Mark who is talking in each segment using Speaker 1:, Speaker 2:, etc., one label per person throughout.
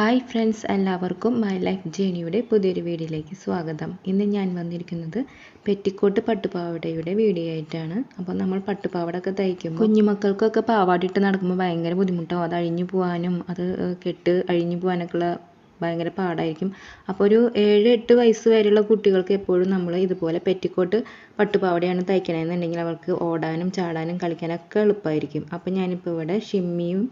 Speaker 1: Hi friends എല്ലാവർക്കും my life ജേണിയുടെ പുതിയൊരു വീഡിയോയിലേക്ക് സ്വാഗതം. ഇന്ന് ഞാൻ വന്നിരിക്കുന്നത് പെറ്റിക്കോട്ട് പട്ടുപാവടയുടെ വീഡിയോ ആയിട്ടാണ്. അപ്പോൾ നമ്മൾ പട്ടുപാവട ഒക്കെ തയ്ക്കുമ്പോൾ കുഞ്ഞുമക്കൾക്കൊക്കെ പാവാട ഇട്ട് നടക്കുമ്പോൾ ഭയങ്കര ബുദ്ധിമുട്ടാവും. അത് അഴിഞ്ഞു പോകാനും അത് കെട്ട് അഴിഞ്ഞു പോകാനൊക്കെ ഉള്ള ഭയങ്കര പാടായിരിക്കും. അപ്പോൾ ഒരു ഏഴ് എട്ട് വയസ്സ് വരെയുള്ള കുട്ടികൾക്ക് എപ്പോഴും നമ്മൾ ഇതുപോലെ പെറ്റിക്കോട്ട് പട്ടുപാവടയാണ് തയ്ക്കണമെന്നുണ്ടെങ്കിൽ അവർക്ക് ഓടാനും ചാടാനും കളിക്കാനൊക്കെ എളുപ്പമായിരിക്കും. അപ്പോൾ ഞാനിപ്പോൾ ഇവിടെ ഷിമ്മിയും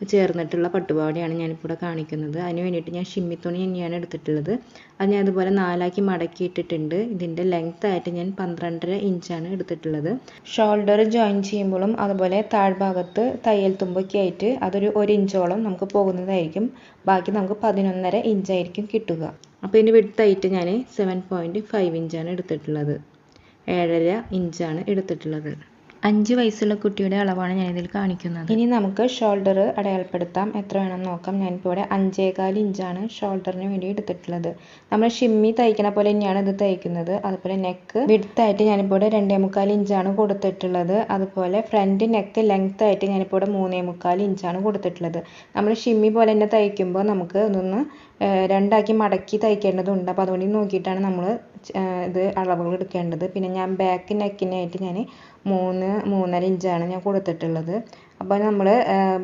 Speaker 1: ചേർന്നിട്ടുള്ള പട്ടുപാവാടയാണ് ഞാനിപ്പോൾ ഇവിടെ കാണിക്കുന്നത്. അതിന് വേണ്ടിയിട്ട് ഞാൻ ഷിമ്മിത്തുണി തന്നെയാണ് എടുത്തിട്ടുള്ളത്. അത് ഞാൻ ഇതുപോലെ നാലാക്കി മടക്കി ഇട്ടിട്ടുണ്ട് ഇതിന്റെ ലെങ്ത് ആയിട്ട് ഞാൻ പന്ത്രണ്ടര ഇഞ്ചാണ് എടുത്തിട്ടുള്ളത്. ഷോൾഡർ ജോയിൻ ചെയ്യുമ്പോഴും അതുപോലെ താഴ്ഭാഗത്ത് തയ്യൽ തുമ്പൊക്കെ ആയിട്ട് അതൊരു ഒരു ഇഞ്ചോളം നമുക്ക് പോകുന്നതായിരിക്കും. ബാക്കി നമുക്ക് പതിനൊന്നര ഇഞ്ചായിരിക്കും കിട്ടുക. അപ്പോൾ ഇതിന്റെ വിടുത്തായിട്ട് ഞാൻ സെവൻ പോയിന്റ് ഫൈവ് ഇഞ്ചാണ് എടുത്തിട്ടുള്ളത്. ഏഴര ഇഞ്ചാണ് എടുത്തിട്ടുള്ളത്. അഞ്ച് വയസ്സുള്ള കുട്ടിയുടെ അളവാണ് ഞാൻ ഇതിൽ കാണിക്കുന്നത്. ഇനി നമുക്ക് ഷോൾഡർ അടയാളപ്പെടുത്താം. എത്ര വേണം നോക്കാം. ഞാനിപ്പോൾ ഇവിടെ അഞ്ചേകാൽ ഇഞ്ചാണ് ഷോൾഡറിന് വേണ്ടി എടുത്തിട്ടുള്ളത്. നമ്മൾ ഷിമ്മി തയ്ക്കണ പോലെ തന്നെയാണ് ഇത് തയ്ക്കുന്നത്. അതുപോലെ നെക്ക് വിടുത്തായിട്ട് ഞാനിപ്പോൾ ഇവിടെ രണ്ടേ മുക്കാൽ ഇഞ്ചാണ് കൊടുത്തിട്ടുള്ളത്. അതുപോലെ ഫ്രണ്ട് നെക്ക് ലെങ്ത് ആയിട്ട് ഞാനിപ്പോൾ ഇവിടെ മൂന്നേ മുക്കാൽ ഇഞ്ചാണ് കൊടുത്തിട്ടുള്ളത്. നമ്മൾ ഷിമ്മി പോലെ തന്നെ തയ്ക്കുമ്പോൾ നമുക്ക് ഇതൊന്ന് രണ്ടാക്കി മടക്കി തയ്ക്കേണ്ടതുണ്ട്. അപ്പോൾ അതുകൊണ്ട് നോക്കിയിട്ടാണ് നമ്മൾ ഇത് അളവുകൾ എടുക്കേണ്ടത്. പിന്നെ ഞാൻ ബാക്ക് നെക്കിനായിട്ട് ഞാൻ മൂന്ന് മൂന്നര ഇഞ്ചാണ് ഞാൻ കൊടുത്തിട്ടുള്ളത്. അപ്പോൾ നമ്മൾ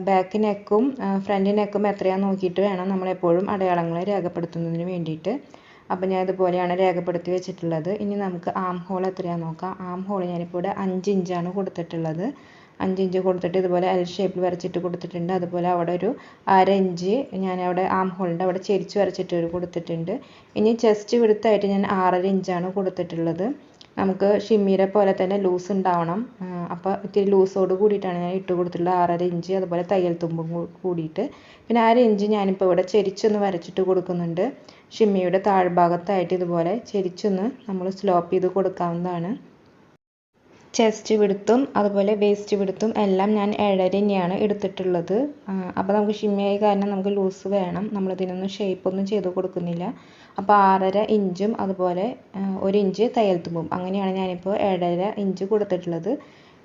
Speaker 1: ബാക്ക് നെക്കും ഫ്രണ്ട് നെക്കും എത്രയാണെന്ന് നോക്കിയിട്ട് വേണം നമ്മൾ എപ്പോഴും അടയാളങ്ങൾ രേഖപ്പെടുത്തുന്നതിന് വേണ്ടിയിട്ട്. അപ്പോൾ ഞാൻ ഇതുപോലെയാണ് രേഖപ്പെടുത്തി വെച്ചിട്ടുള്ളത്. ഇനി നമുക്ക് ആം ഹോൾ എത്രയാണെന്ന് നോക്കാം. ആം ഹോൾ ഞാനിപ്പോൾ ഇവിടെ അഞ്ച് ഇഞ്ചാണ് കൊടുത്തിട്ടുള്ളത്. അഞ്ച് ഇഞ്ച് കൊടുത്തിട്ട് ഇതുപോലെ എൽ ഷേപ്പിൽ വരച്ചിട്ട് കൊടുത്തിട്ടുണ്ട്. അതുപോലെ അവിടെ ഒരു അര ഇഞ്ച് ഞാൻ അവിടെ ആം ഹോളിന്റെ അവിടെ ചെരിച്ച് വരച്ചിട്ട് കൊടുത്തിട്ടുണ്ട്. ഇനി ചെസ്റ്റ് വിടുത്തായിട്ട് ഞാൻ ആറര ഇഞ്ചാണ് കൊടുത്തിട്ടുള്ളത്. നമുക്ക് ഷിമ്മീരെ പോലെ തന്നെ ലൂസ് ഉണ്ടാവണം. അപ്പോൾ ഇത്തിരി ലൂസോട് കൂടിയിട്ടാണ് ഞാൻ ഇട്ട് കൊടുത്തിട്ടുള്ളത്. ആറര ഇഞ്ച് അതുപോലെ തയ്യൽ തുമ്പും കൂടിയിട്ട്. പിന്നെ അര ഇഞ്ച് ഞാനിപ്പോൾ ഇവിടെ ചെരിച്ചൊന്ന് വരച്ചിട്ട് കൊടുക്കുന്നുണ്ട്. ഷിമ്മിയുടെ താഴ്ഭാഗത്തായിട്ട് ഇതുപോലെ ചെരിച്ചൊന്ന് നമ്മൾ സ്ലോപ്പ് ചെയ്ത് കൊടുക്കാവുന്നതാണ്. ചെസ്റ്റ് വിടുത്തും അതുപോലെ വേസ്റ്റ് വിടുത്തും എല്ലാം ഞാൻ ഏഴര തന്നെയാണ് എടുത്തിട്ടുള്ളത്. അപ്പോൾ നമുക്ക് ഷിമ്മിയായി കാരണം നമുക്ക് ലൂസ് വേണം. നമ്മളിതിനൊന്നും ഷേപ്പ് ഒന്നും ചെയ്ത് കൊടുക്കുന്നില്ല. അപ്പോൾ ആറര ഇഞ്ചും അതുപോലെ ഒരു ഇഞ്ച് തയ്യൽ തുമ്പും. അങ്ങനെയാണ് ഞാനിപ്പോൾ ഏഴര ഇഞ്ച് കൊടുത്തിട്ടുള്ളത്.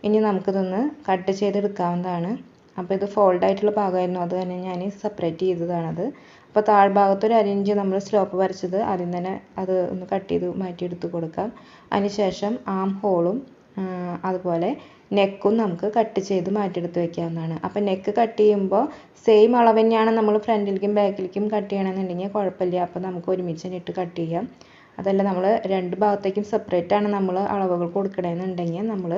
Speaker 1: ഇനി നമുക്കിതൊന്ന് കട്ട് ചെയ്തെടുക്കാവുന്നതാണ്. അപ്പോൾ ഇത് ഫോൾഡ് ആയിട്ടുള്ള ഭാഗമായിരുന്നു. അത് തന്നെ ഞാൻ സെപ്പറേറ്റ് ചെയ്തതാണത്. അപ്പോൾ താഴ്ഭാഗത്ത് ഒരു അരയിഞ്ച് നമ്മൾ സ്ലോപ്പ് വരച്ചത് ആദ്യം തന്നെ അത് ഒന്ന് കട്ട് ചെയ്ത് മാറ്റിയെടുത്ത് കൊടുക്കാം. അതിനുശേഷം ആം ഹോളും അതുപോലെ നെക്കും നമുക്ക് കട്ട് ചെയ്ത് മാറ്റിയെടുത്ത് വെക്കാവുന്നതാണ്. അപ്പോൾ നെക്ക് കട്ട് ചെയ്യുമ്പോൾ സെയിം അളവ് തന്നെയാണ് നമ്മൾ ഫ്രണ്ടിലേക്കും ബാക്കിലേക്കും കട്ട് ചെയ്യണമെന്നുണ്ടെങ്കിൽ കുഴപ്പമില്ല. അപ്പോൾ നമുക്ക് ഒരുമിച്ച് തന്നെ ഇട്ട് കട്ട് ചെയ്യാം. അതല്ല നമ്മൾ രണ്ട് ഭാഗത്തേക്കും സെപ്പറേറ്റ് ആണ് നമ്മൾ അളവുകൾ കൊടുക്കണമെന്നുണ്ടെങ്കിൽ നമ്മൾ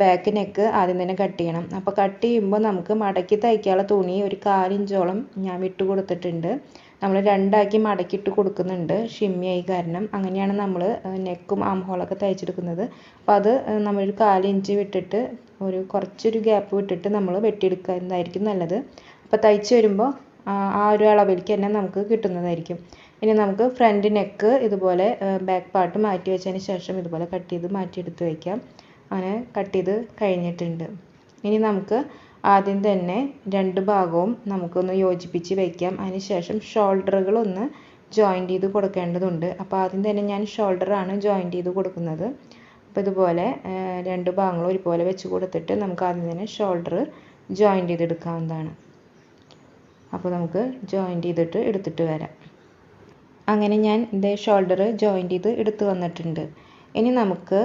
Speaker 1: ബാക്ക് നെക്ക് ആദ്യം തന്നെ കട്ട് ചെയ്യണം. അപ്പോൾ കട്ട് ചെയ്യുമ്പോൾ നമുക്ക് മടക്കി തയ്ക്കാനുള്ള തുണി ഒരു കാലിഞ്ചോളം ഞാൻ വിട്ട് കൊടുത്തിട്ടുണ്ട്. നമ്മൾ രണ്ടാക്കി മടക്കിയിട്ട് കൊടുക്കുന്നുണ്ട്. ഷിമ്മിയായി കാരണം. അങ്ങനെയാണ് നമ്മൾ നെക്കും ആം ഹോളൊക്കെ തയ്ച്ചെടുക്കുന്നത്. അപ്പോൾ അത് നമ്മളൊരു കാലിഞ്ച് വിട്ടിട്ട് ഒരു കുറച്ചൊരു ഗ്യാപ്പ് വിട്ടിട്ട് നമ്മൾ വെട്ടിയെടുക്കുന്നതായിരിക്കും നല്ലത്. അപ്പോൾ തയ്ച്ച് വരുമ്പോൾ ആ ഒരു അളവിലേക്ക് തന്നെ നമുക്ക് കിട്ടുന്നതായിരിക്കും. ഇനി നമുക്ക് ഫ്രണ്ട് നെക്ക് ഇതുപോലെ ബാക്ക് പാർട്ട് മാറ്റി വെച്ചതിന് ശേഷം ഇതുപോലെ കട്ട് ചെയ്ത് മാറ്റിയെടുത്ത് വയ്ക്കാം. അങ്ങനെ കട്ട് ചെയ്ത് കഴിഞ്ഞിട്ടുണ്ട്. ഇനി നമുക്ക് ആദ്യം തന്നെ രണ്ട് ഭാഗവും നമുക്കൊന്ന് യോജിപ്പിച്ച് വയ്ക്കാം അതിനുശേഷം ഷോൾഡറുകൾ ഒന്ന് ജോയിന്റ് ചെയ്ത് കൊടുക്കേണ്ടതുണ്ട്. അപ്പോൾ ആദ്യം തന്നെ ഞാൻ ഷോൾഡറാണ് ജോയിന്റ് ചെയ്ത് കൊടുക്കുന്നത്. അപ്പോൾ ഇതുപോലെ രണ്ട് ഭാഗങ്ങളും ഒരുപോലെ വെച്ച് കൊടുത്തിട്ട് നമുക്ക് ആദ്യം തന്നെ ഷോൾഡർ ജോയിന്റ് ചെയ്തെടുക്കാവുന്നതാണ്. അപ്പോൾ നമുക്ക് ജോയിന്റ് ചെയ്തിട്ട് എടുത്തിട്ട് വരാം. അങ്ങനെ ഞാൻ ഇതേ ഷോൾഡർ ജോയിന്റ് ചെയ്ത് എടുത്ത് വന്നിട്ടുണ്ട്. ഇനി നമുക്ക്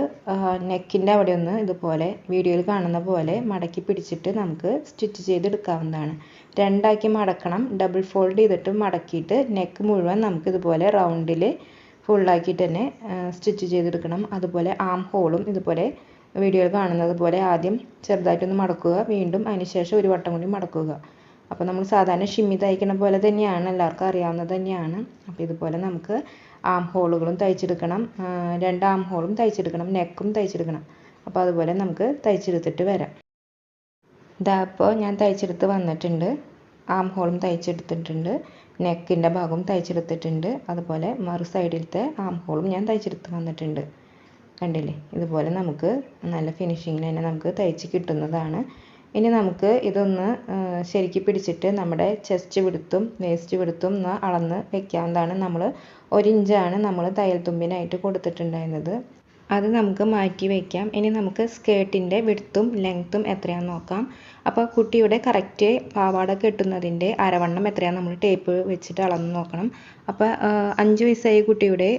Speaker 1: നെക്കിന്റെ അവിടെ ഒന്ന് ഇതുപോലെ വീഡിയോയിൽ കാണുന്ന പോലെ മടക്കി പിടിച്ചിട്ട് നമുക്ക് സ്റ്റിച്ച് ചെയ്തെടുക്കാവുന്നതാണ്. രണ്ടാക്കി മടക്കണം ഡബിൾ ഫോൾഡ് ചെയ്തിട്ട് മടക്കിയിട്ട് നെക്ക് മുഴുവൻ നമുക്ക് ഇതുപോലെ റൗണ്ടിൽ ഫുള്ളാക്കിയിട്ട് തന്നെ സ്റ്റിച്ച് ചെയ്തെടുക്കണം. അതുപോലെ ആം ഹോളും ഇതുപോലെ വീഡിയോയിൽ കാണുന്നത് പോലെ ആദ്യം ചെറുതായിട്ടൊന്ന് മടക്കുക വീണ്ടും അതിനുശേഷം ഒരു വട്ടം കൂടി മടക്കുക. അപ്പോൾ നമ്മൾ സാധാരണ ഷിമ്മി തയ്ക്കണ പോലെ തന്നെയാണ് എല്ലാവർക്കും അറിയാവുന്നത് തന്നെയാണ്. അപ്പോൾ ഇതുപോലെ നമുക്ക് ആം ഹോളുകളും തയ്ച്ചെടുക്കണം. രണ്ട് ആം ഹോളും തയ്ച്ചെടുക്കണം. നെക്കും തയ്ച്ചെടുക്കണം. അപ്പോൾ അതുപോലെ നമുക്ക് തയ്ച്ചെടുത്തിട്ട് വരാം. ഇതാ അപ്പോൾ ഞാൻ തയ്ച്ചെടുത്ത് വന്നിട്ടുണ്ട്. ആം ഹോളും തയ്ച്ചെടുത്തിട്ടുണ്ട്. നെക്കിന്റെ ഭാഗവും തയ്ച്ചെടുത്തിട്ടുണ്ട്. അതുപോലെ മറു സൈഡിലത്തെ ആം ഹോളും ഞാൻ തയ്ച്ചെടുത്ത് വന്നിട്ടുണ്ട്. കണ്ടില്ലേ? ഇതുപോലെ നമുക്ക് നല്ല ഫിനിഷിങ്ങിൽ തന്നെ നമുക്ക് തയ്ച്ച് കിട്ടുന്നതാണ്. ഇനി നമുക്ക് ഇതൊന്ന് ശരിക്ക് പിടിച്ചിട്ട് നമ്മുടെ ചെസ്റ്റ് വിടുത്തും വേസ്റ്റ് വിടുത്തും ഒന്ന് അളന്ന് വെക്കാവുന്നതാണ് നമ്മൾ ഒരു ഇഞ്ചാണ് നമ്മൾ തയ്യൽ തുമ്പിനായിട്ട് കൊടുത്തിട്ടുണ്ടായിരുന്നത്. അത് നമുക്ക് മാറ്റി വയ്ക്കാം ഇനി നമുക്ക് സ്കേർട്ടിന്റെ വിടുത്തും ലെങ്ത്തും എത്രയാണെന്ന് നോക്കാം. അപ്പോൾ കുട്ടിയുടെ കറക്റ്റ് പാവാട കെട്ടുന്നതിന്റെ അരവണ്ണം എത്രയാണ് നമ്മൾ ടേപ്പ് വെച്ചിട്ട് അളന്ന് നോക്കണം. അപ്പോൾ അഞ്ച് വയസ്സായ കുട്ടിയുടെ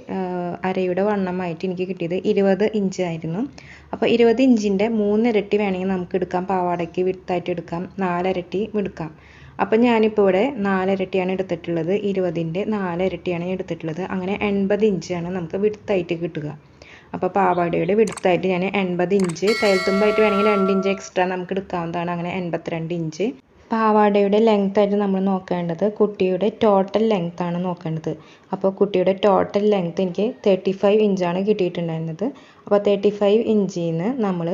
Speaker 1: അരയുടെ വണ്ണമായിട്ട് എനിക്ക് കിട്ടിയത് ഇരുപത് ഇഞ്ച് ആയിരുന്നു. അപ്പോൾ ഇരുപത് ഇഞ്ചിന്റെ മൂന്നിരട്ടി വേണമെങ്കിൽ നമുക്ക് എടുക്കാം. പാവാടയ്ക്ക് വിടുത്തായിട്ട് എടുക്കാം. നാലരട്ടി എടുക്കാം. അപ്പം ഞാനിപ്പോൾ ഇവിടെ നാലരട്ടിയാണ് എടുത്തിട്ടുള്ളത്. ഇരുപതിന്റെ നാലരട്ടിയാണ് എടുത്തിട്ടുള്ളത്. അങ്ങനെ എൺപത് ഇഞ്ചാണ് നമുക്ക് വിടുത്തായിട്ട് കിട്ടുക. അപ്പോൾ പാവാടയുടെ വിടുത്തായിട്ട് ഞാൻ എൺപത് ഇഞ്ച് തയ്യൽത്തുമ്പായിട്ട് വേണമെങ്കിൽ രണ്ട് ഇഞ്ച് എക്സ്ട്രാ നമുക്ക് എടുക്കാവുന്നതാണ്. അങ്ങനെ എൺപത്തിരണ്ട് ഇഞ്ച്. പാവാടയുടെ ലെങ്ത് ആയിട്ട് നമ്മൾ നോക്കേണ്ടത് കുട്ടിയുടെ ടോട്ടൽ ലെങ്ത് ആണ് നോക്കേണ്ടത്. അപ്പോൾ കുട്ടിയുടെ ടോട്ടൽ ലെങ്ത് എനിക്ക് തേർട്ടി ഫൈവ് ഇഞ്ചാണ് കിട്ടിയിട്ടുണ്ടായിരുന്നത്. അപ്പോൾ തേർട്ടി ഫൈവ് ഇഞ്ചിൽ നിന്ന് നമ്മൾ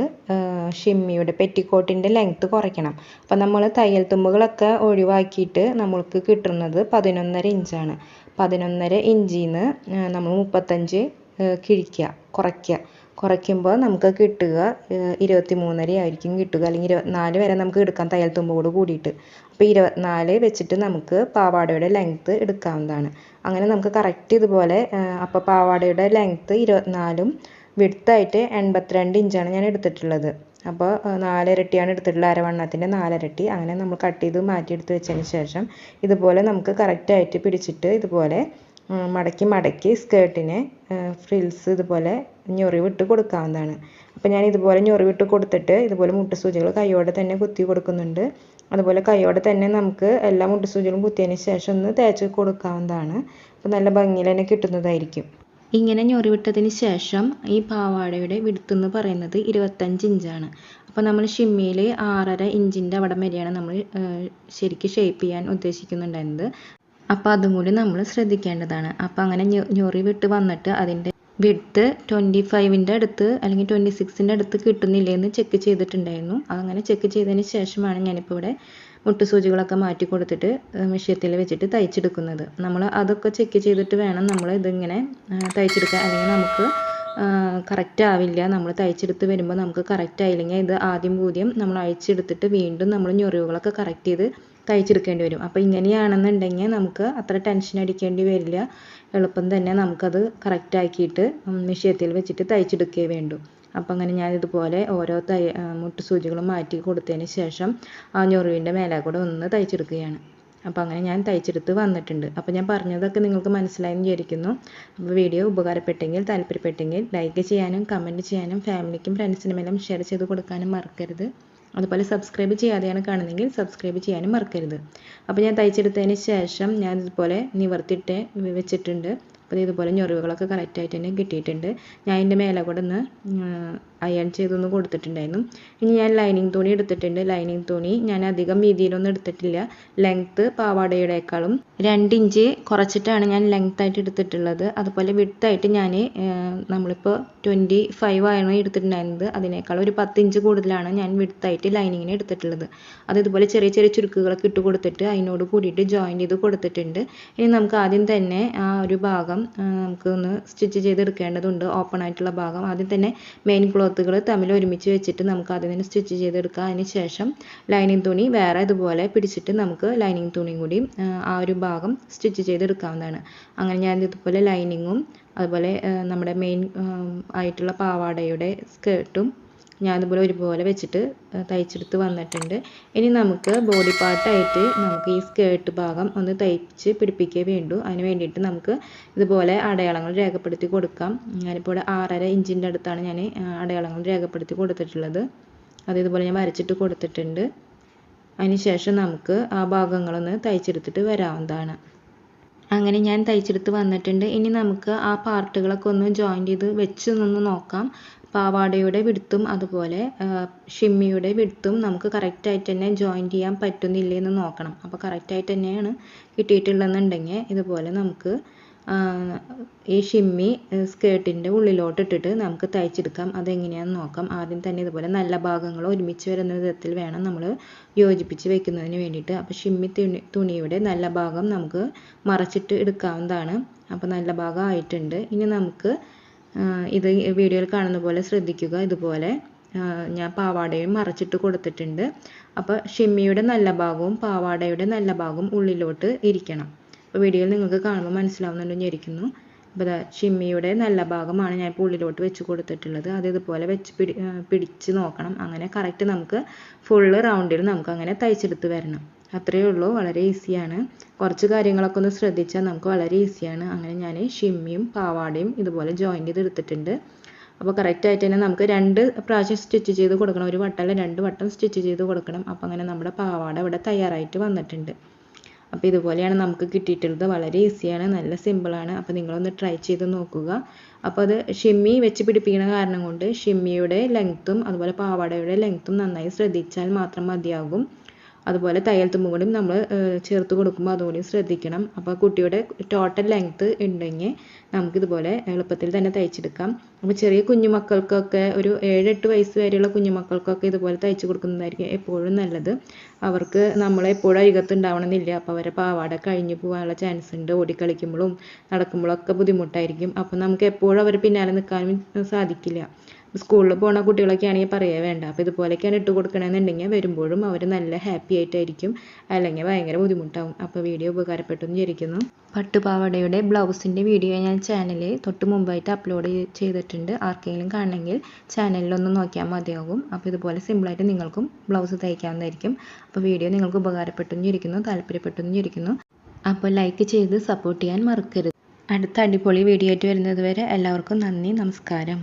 Speaker 1: ഷിമ്മിയുടെ പെറ്റിക്കോട്ടിന്റെ ലെങ്ത് കുറയ്ക്കണം. അപ്പോൾ നമ്മൾ തയ്യൽ തുമ്പുകളൊക്കെ ഒഴിവാക്കിയിട്ട് നമ്മൾക്ക് കിട്ടുന്നത് പതിനൊന്നര ഇഞ്ചാണ് പതിനൊന്നര ഇഞ്ചിൽ നിന്ന് നമ്മൾ മുപ്പത്തഞ്ച് കിഴിക്കുക കുറയ്ക്കുക കുറയ്ക്കുമ്പോൾ നമുക്ക് കിട്ടുക ഇരുപത്തി മൂന്നര ആയിരിക്കും കിട്ടുക. അല്ലെങ്കിൽ ഇരുപത്തിനാല് വരെ നമുക്ക് എടുക്കാം തയ്യൽ തുമ്പോട് കൂടിയിട്ട്. അപ്പോൾ ഇരുപത്തിനാല് വെച്ചിട്ട് നമുക്ക് പാവാടയുടെ ലെങ്ത്ത് എടുക്കാവുന്നതാണ്. അങ്ങനെ നമുക്ക് കറക്റ്റ് ഇതുപോലെ അപ്പോൾ പാവാടയുടെ ലെങ്ത്ത് ഇരുപത്തിനാലും വിടുത്തായിട്ട് എൺപത്തിരണ്ട് ഇഞ്ചാണ് ഞാൻ എടുത്തിട്ടുള്ളത്. അപ്പോൾ നാലിരട്ടിയാണ് എടുത്തിട്ടുള്ളത് അരവണ്ണത്തിന്റെ നാലിരട്ടി. അങ്ങനെ നമ്മൾ കട്ട് ചെയ്ത് മാറ്റിയെടുത്ത് വെച്ചതിന് ശേഷം ഇതുപോലെ നമുക്ക് കറക്റ്റായിട്ട് പിടിച്ചിട്ട് ഇതുപോലെ മടക്കി മടക്കി സ്കേർട്ടിനെ ഫ്രിൽസ് ഇതുപോലെ ഞൊറിവിട്ട് കൊടുക്കാവുന്നതാണ്. അപ്പോൾ ഞാൻ ഇതുപോലെ ഞൊറിവിട്ട് കൊടുത്തിട്ട് ഇതുപോലെ മുട്ട് മുട്ടുസൂചികൾ കൈയോടെ തന്നെ കുത്തി കൊടുക്കുന്നുണ്ട്. അതുപോലെ കൈയോടെ തന്നെ നമുക്ക് എല്ലാ മുട്ട് മുട്ടുസൂചികളും കുത്തിയതിന് ശേഷം ഒന്ന് തേച്ച് കൊടുക്കാവുന്നതാണ്. അപ്പോൾ നല്ല ഭംഗിയിൽ തന്നെ കിട്ടുന്നതായിരിക്കും. ഇങ്ങനെ ഞൊറിവിട്ടതിന് ശേഷം ഈ പാവാടയുടെ വിടുത്ത് എന്ന് പറയുന്നത് ഇരുപത്തഞ്ച് ഇഞ്ചാണ്. അപ്പോൾ നമ്മൾ ഷിമ്മിയിൽ ആറര ഇഞ്ചിന്റെ അവിടം വരെയാണ് നമ്മൾ ശരിക്കും ഷേപ്പ് ചെയ്യാൻ ഉദ്ദേശിക്കുന്നുണ്ടായിരുന്നത്. അപ്പോൾ അതും കൂടി നമ്മൾ ശ്രദ്ധിക്കേണ്ടതാണ്. അപ്പോൾ അങ്ങനെ ഞൊറി വിട്ട് വന്നിട്ട് അതിന്റെ വിഡ്ത്ത് ട്വന്റി ഫൈവിന്റെ അടുത്ത് അല്ലെങ്കിൽ ട്വന്റി സിക്സിന്റെ അടുത്ത് കിട്ടുന്നില്ലേ എന്ന് ചെക്ക് ചെയ്തിട്ടുണ്ടായിരുന്നു. അങ്ങനെ ചെക്ക് ചെയ്തതിന് ശേഷമാണ് ഞാനിപ്പോൾ ഇവിടെ മുട്ടുസൂചികളൊക്കെ മാറ്റി കൊടുത്തിട്ട് മെഷീനത്തിൽ വെച്ചിട്ട് തയ്ച്ചെടുക്കുന്നത്. നമ്മൾ അതൊക്കെ ചെക്ക് ചെയ്തിട്ട് വേണം നമ്മൾ ഇതിങ്ങനെ തയ്ച്ചെടുക്കാൻ. അല്ലെങ്കിൽ നമുക്ക് കറക്റ്റ് ആവില്ല. നമ്മൾ തയ്ച്ചെടുത്ത് വരുമ്പോൾ നമുക്ക് കറക്റ്റ് ആയില്ലെങ്കിൽ ഇത് ആദ്യം പൂദ്യം നമ്മൾ അഴിച്ചെടുത്തിട്ട് വീണ്ടും നമ്മൾ ഞൊറിവുകളൊക്കെ കറക്റ്റ് ചെയ്ത് തയ്ച്ചെടുക്കേണ്ടി വരും. അപ്പോൾ ഇങ്ങനെയാണെന്നുണ്ടെങ്കിൽ നമുക്ക് അത്ര ടെൻഷൻ അടിക്കേണ്ടി വരില്ല. എളുപ്പം തന്നെ നമുക്കത് കറക്റ്റാക്കിയിട്ട് മെഷീനത്തിൽ വെച്ചിട്ട് തയ്ച്ചെടുക്കുകയേ വേണ്ടൂ. അപ്പോൾ അങ്ങനെ ഞാൻ ഇതുപോലെ ഓരോ തൈ മുട്ട് സൂചികളും മാറ്റി കൊടുത്തതിന് ശേഷം ആ ഞൊറിവിന്റെ മേലെ കൂടെ ഒന്ന് തയ്ച്ചെടുക്കുകയാണ്. അപ്പോൾ അങ്ങനെ ഞാൻ തയ്ച്ചെടുത്ത് വന്നിട്ടുണ്ട്. അപ്പോൾ ഞാൻ പറഞ്ഞതൊക്കെ നിങ്ങൾക്ക് മനസ്സിലായെന്ന് വിചാരിക്കുന്നു. അപ്പോൾ വീഡിയോ ഉപകാരപ്പെട്ടെങ്കിൽ താല്പര്യപ്പെട്ടെങ്കിൽ ലൈക്ക് ചെയ്യാനും കമന്റ് ചെയ്യാനും ഫാമിലിക്കും ഫ്രണ്ട്സിനും എല്ലാം ഷെയർ ചെയ്ത് കൊടുക്കാനും മറക്കരുത്. അതുപോലെ സബ്സ്ക്രൈബ് ചെയ്യാതെയാണ് കാണുന്നതെങ്കിൽ സബ്സ്ക്രൈബ് ചെയ്യാനും മറക്കരുത്. അപ്പോൾ ഞാൻ തയ്ച്ചെടുത്തതിന് ശേഷം ഞാൻ ഇതുപോലെ നിവർത്തിയിട്ട് വെച്ചിട്ടുണ്ട്. അപ്പോൾ ഇതുപോലെ ഞൊറിവുകളൊക്കെ കറക്റ്റായിട്ട് തന്നെ കിട്ടിയിട്ടുണ്ട്. ഞാൻ ഇതിന്റെ മേലെ കൂടെ ഒന്ന് അയൺ ചെയ്തൊന്ന് കൊടുത്തിട്ടുണ്ടായിരുന്നു. ഇനി ഞാൻ ലൈനിങ് തുണി എടുത്തിട്ടുണ്ട്. ലൈനിങ് തുണി ഞാൻ അധികം വീതിയിലൊന്നും എടുത്തിട്ടില്ല. ലെങ്ത്ത് പാവാടയുടെക്കാളും രണ്ട് ഇഞ്ച് കുറച്ചിട്ടാണ് ഞാൻ ലെങ്ത് ആയിട്ട് എടുത്തിട്ടുള്ളത്. അതുപോലെ വിട്ടായിട്ട് ഞാൻ നമ്മളിപ്പോൾ ട്വന്റി ഫൈവ് ആണ് എടുത്തിട്ടുണ്ടായിരുന്നത്. അതിനേക്കാൾ ഒരു പത്ത് ഇഞ്ച് കൂടുതലാണ് ഞാൻ വിട്ടായിട്ട് ലൈനിങ്ങിന് എടുത്തിട്ടുള്ളത്. അത് ഇതുപോലെ ചെറിയ ചെറിയ ചുരുക്കുകളൊക്കെ ഇട്ട് കൊടുത്തിട്ട് അതിനോട് കൂടിയിട്ട് ജോയിൻ ചെയ്ത് കൊടുത്തിട്ടുണ്ട്. ഇനി നമുക്ക് ആദ്യം തന്നെ ആ ഒരു ഭാഗം നമുക്ക് ഒന്ന് സ്റ്റിച്ച് ചെയ്തെടുക്കേണ്ടതുണ്ട്. ഓപ്പൺ ആയിട്ടുള്ള ഭാഗം. ആദ്യം തന്നെ മെയിൻ ക്ലോത്തുകൾ തമ്മിൽ ഒരുമിച്ച് വെച്ചിട്ട് നമുക്ക് ആദ്യം തന്നെ സ്റ്റിച്ച് ചെയ്തെടുക്കാം. അതിന് ശേഷം ലൈനിങ് തുണി വേറെ ഇതുപോലെ പിടിച്ചിട്ട് നമുക്ക് ലൈനിങ് തുണിയും കൂടി ആ ഒരു ഭാഗം സ്റ്റിച്ച് ചെയ്തെടുക്കാവുന്നതാണ്. അങ്ങനെ ഞാൻ ഇതുപോലെ ലൈനിങ്ങും അതുപോലെ നമ്മുടെ മെയിൻ ആയിട്ടുള്ള പാവാടയുടെ സ്കേർട്ടും ഞാൻ ഇതുപോലെ ഒരുപോലെ വെച്ചിട്ട് തയ്ച്ചെടുത്ത് വന്നിട്ടുണ്ട്. ഇനി നമുക്ക് ബോഡി പാർട്ടായിട്ട് നമുക്ക് ഈ സ്കേർട്ട് ഭാഗം ഒന്ന് തയ്ച്ച് പിടിപ്പിക്കേ വേണ്ടു. അതിന് വേണ്ടിയിട്ട് നമുക്ക് ഇതുപോലെ അടയാളങ്ങൾ രേഖപ്പെടുത്തി കൊടുക്കാം. ഞാനിപ്പോൾ ആറര ഇഞ്ചിന്റെ അടുത്താണ് ഞാൻ അടയാളങ്ങൾ രേഖപ്പെടുത്തി കൊടുത്തിട്ടുള്ളത്. അത് ഇതുപോലെ ഞാൻ വരച്ചിട്ട് കൊടുത്തിട്ടുണ്ട്. അതിന് ശേഷം നമുക്ക് ആ ഭാഗങ്ങളൊന്ന് തയ്ച്ചെടുത്തിട്ട് വരാവുന്നതാണ്. അങ്ങനെ ഞാൻ തയ്ച്ചെടുത്ത് വന്നിട്ടുണ്ട്. ഇനി നമുക്ക് ആ പാർട്ടുകളൊക്കെ ഒന്ന് ജോയിൻ ചെയ്ത് വെച്ച് നിന്ന് നോക്കാം. പാവാടയുടെ വിടുത്തും അതുപോലെ ഷിമ്മിയുടെ വിടുത്തും നമുക്ക് കറക്റ്റായിട്ട് തന്നെ ജോയിൻ ചെയ്യാൻ പറ്റുന്നില്ലേ എന്ന് നോക്കണം. അപ്പോൾ കറക്റ്റായിട്ട് തന്നെയാണ് കിട്ടിയിട്ടുള്ളതെന്നുണ്ടെങ്കിൽ ഇതുപോലെ നമുക്ക് ഈ ഷിമ്മി സ്കേർട്ടിന്റെ ഉള്ളിലോട്ട് ഇട്ടിട്ട് നമുക്ക് തയ്ച്ചെടുക്കാം. അതെങ്ങനെയാണെന്ന് നോക്കാം. ആദ്യം തന്നെ ഇതുപോലെ നല്ല ഭാഗങ്ങൾ ഒരുമിച്ച് വരുന്ന വിധത്തിൽ വേണം നമ്മൾ യോജിപ്പിച്ച് വെക്കുന്നതിന് വേണ്ടിയിട്ട്. അപ്പോൾ ഷിമ്മി തുണി തുണിയുടെ നല്ല ഭാഗം നമുക്ക് മറച്ചിട്ട് എടുക്കാവുന്നതാണ്. അപ്പോൾ നല്ല ഭാഗം ആയിട്ടുണ്ട്. ഇനി നമുക്ക് ഇത് വീഡിയോയിൽ കാണുന്ന പോലെ ശ്രദ്ധിക്കുക. ഇതുപോലെ ഞാൻ പാവാടയും മറച്ചിട്ട് കൊടുത്തിട്ടുണ്ട്. അപ്പോൾ ഷിമ്മിയുടെ നല്ല ഭാഗവും പാവാടയുടെ നല്ല ഭാഗവും ഉള്ളിലോട്ട് ഇരിക്കണം. വീഡിയോയിൽ നിങ്ങൾക്ക് കാണുമ്പോൾ മനസ്സിലാവുന്നുണ്ട് വിചാരിക്കുന്നു. അപ്പോൾ ദാ ചിമ്മിയുടെ നല്ല ഭാഗമാണ് ഞാൻ ഇപ്പോൾ ഉള്ളിലോട്ട് വെച്ച് കൊടുത്തിട്ടുള്ളത്. അത് ഇതുപോലെ വെച്ച് പിടി പിടിച്ച് നോക്കണം. അങ്ങനെ കറക്റ്റ് നമുക്ക് ഫുള്ള് റൗണ്ടിൽ നമുക്ക് അങ്ങനെ തയ്ച്ചെടുത്ത് വരണം. അത്രയേ ഉള്ളൂ. വളരെ ഈസിയാണ് കുറച്ച് കാര്യങ്ങളൊക്കെ ഒന്ന് ശ്രദ്ധിച്ചാൽ നമുക്ക് വളരെ ഈസിയാണ് അങ്ങനെ ഞാൻ ഷിമ്മിയും പാവാടയും ഇതുപോലെ ജോയിന്റ് ചെയ്ത് എടുത്തിട്ടുണ്ട് അപ്പോൾ കറക്റ്റായിട്ട് തന്നെ നമുക്ക് രണ്ട് പ്രാവശ്യം സ്റ്റിച്ച് ചെയ്ത് കൊടുക്കണം. ഒരു വട്ടമല്ല രണ്ട് വട്ടം സ്റ്റിച്ച് ചെയ്ത് കൊടുക്കണം. അപ്പോൾ അങ്ങനെ നമ്മുടെ പാവാട ഇവിടെ തയ്യാറായിട്ട് വന്നിട്ടുണ്ട്. അപ്പോൾ ഇതുപോലെയാണ് നമുക്ക് കിട്ടിയിട്ടുള്ളത്. വളരെ ഈസിയാണ് നല്ല സിമ്പിളാണ്. അപ്പോൾ നിങ്ങളൊന്ന് ട്രൈ ചെയ്ത് നോക്കുക. അപ്പോൾ അത് ഷിമ്മി വെച്ച് പിടിപ്പിക്കുന്ന കാരണം കൊണ്ട് ഷിമ്മിയുടെ ലെങ്ത്തും അതുപോലെ പാവാടയുടെ ലെങ്ത്തും നന്നായി ശ്രദ്ധിച്ചാൽ മാത്രം മതിയാകും. അതുപോലെ തയ്യൽ തുമ്പും കൂടി നമ്മൾ ചേർത്ത് കൊടുക്കുമ്പോൾ അതുകൂടി ശ്രദ്ധിക്കണം. അപ്പോൾ കുട്ടിയുടെ ടോട്ടൽ ലെങ്ത്ത് ഉണ്ടെങ്കിൽ നമുക്കിതുപോലെ എളുപ്പത്തിൽ തന്നെ തയ്ച്ചെടുക്കാം. അപ്പോൾ ചെറിയ കുഞ്ഞു മക്കൾക്കൊക്കെ ഒരു ഏഴ് എട്ട് വയസ്സ് വരെയുള്ള കുഞ്ഞു മക്കൾക്കൊക്കെ ഇതുപോലെ തയ്ച്ചു കൊടുക്കുന്നതായിരിക്കും എപ്പോഴും നല്ലത്. അവർക്ക് നമ്മൾ എപ്പോഴും അരികത്ത് ഉണ്ടാവണമെന്നില്ല അപ്പോൾ അവരെ പാവാട കഴിഞ്ഞു പോകാനുള്ള ചാൻസ് ഉണ്ട്. ഓടിക്കളിക്കുമ്പോഴും നടക്കുമ്പോഴൊക്കെ ബുദ്ധിമുട്ടായിരിക്കും. അപ്പോൾ നമുക്ക് എപ്പോഴും അവരെ പിന്നാലെ നിൽക്കാനും സാധിക്കില്ല. സ്കൂളിൽ പോണ കുട്ടികളൊക്കെ ആണെങ്കിൽ പറയേ വേണ്ട അപ്പോൾ ഇതുപോലെയൊക്കെയാണ് ഇട്ട് കൊടുക്കണമെന്നുണ്ടെങ്കിൽ വരുമ്പോഴും അവർ നല്ല ഹാപ്പി ആയിട്ടായിരിക്കും അല്ലെങ്കിൽ ഭയങ്കര ബുദ്ധിമുട്ടാവും. അപ്പോൾ വീഡിയോ ഉപകാരപ്പെട്ടു എന്ന് വിചാരിക്കുന്നു. പട്ടുപാവാടയുടെ ബ്ലൗസിന്റെ വീഡിയോ ഞാൻ ചാനലിൽ തൊട്ട് മുമ്പായിട്ട് അപ്ലോഡ് ചെയ്തിട്ടുണ്ട്. ആർക്കെങ്കിലും കാണണമെങ്കിൽ ചാനലിലൊന്ന് നോക്കിയാൽ മതിയാകും. അപ്പോൾ ഇതുപോലെ സിമ്പിളായിട്ട് നിങ്ങൾക്കും ബ്ലൗസ് തയ്ക്കാവുന്നതായിരിക്കും. അപ്പോൾ വീഡിയോ നിങ്ങൾക്ക് ഉപകാരപ്പെട്ടു എന്ന് വിചാരിക്കുന്നു താല്പര്യപ്പെട്ടു എന്ന് വിചാരിക്കുന്നു. അപ്പോൾ ലൈക്ക് ചെയ്ത് സപ്പോർട്ട് ചെയ്യാൻ മറക്കരുത്. അടുത്ത അടിപൊളി വീഡിയോ ആയിട്ട് വരുന്നത് വരെ എല്ലാവർക്കും നന്ദി നമസ്കാരം.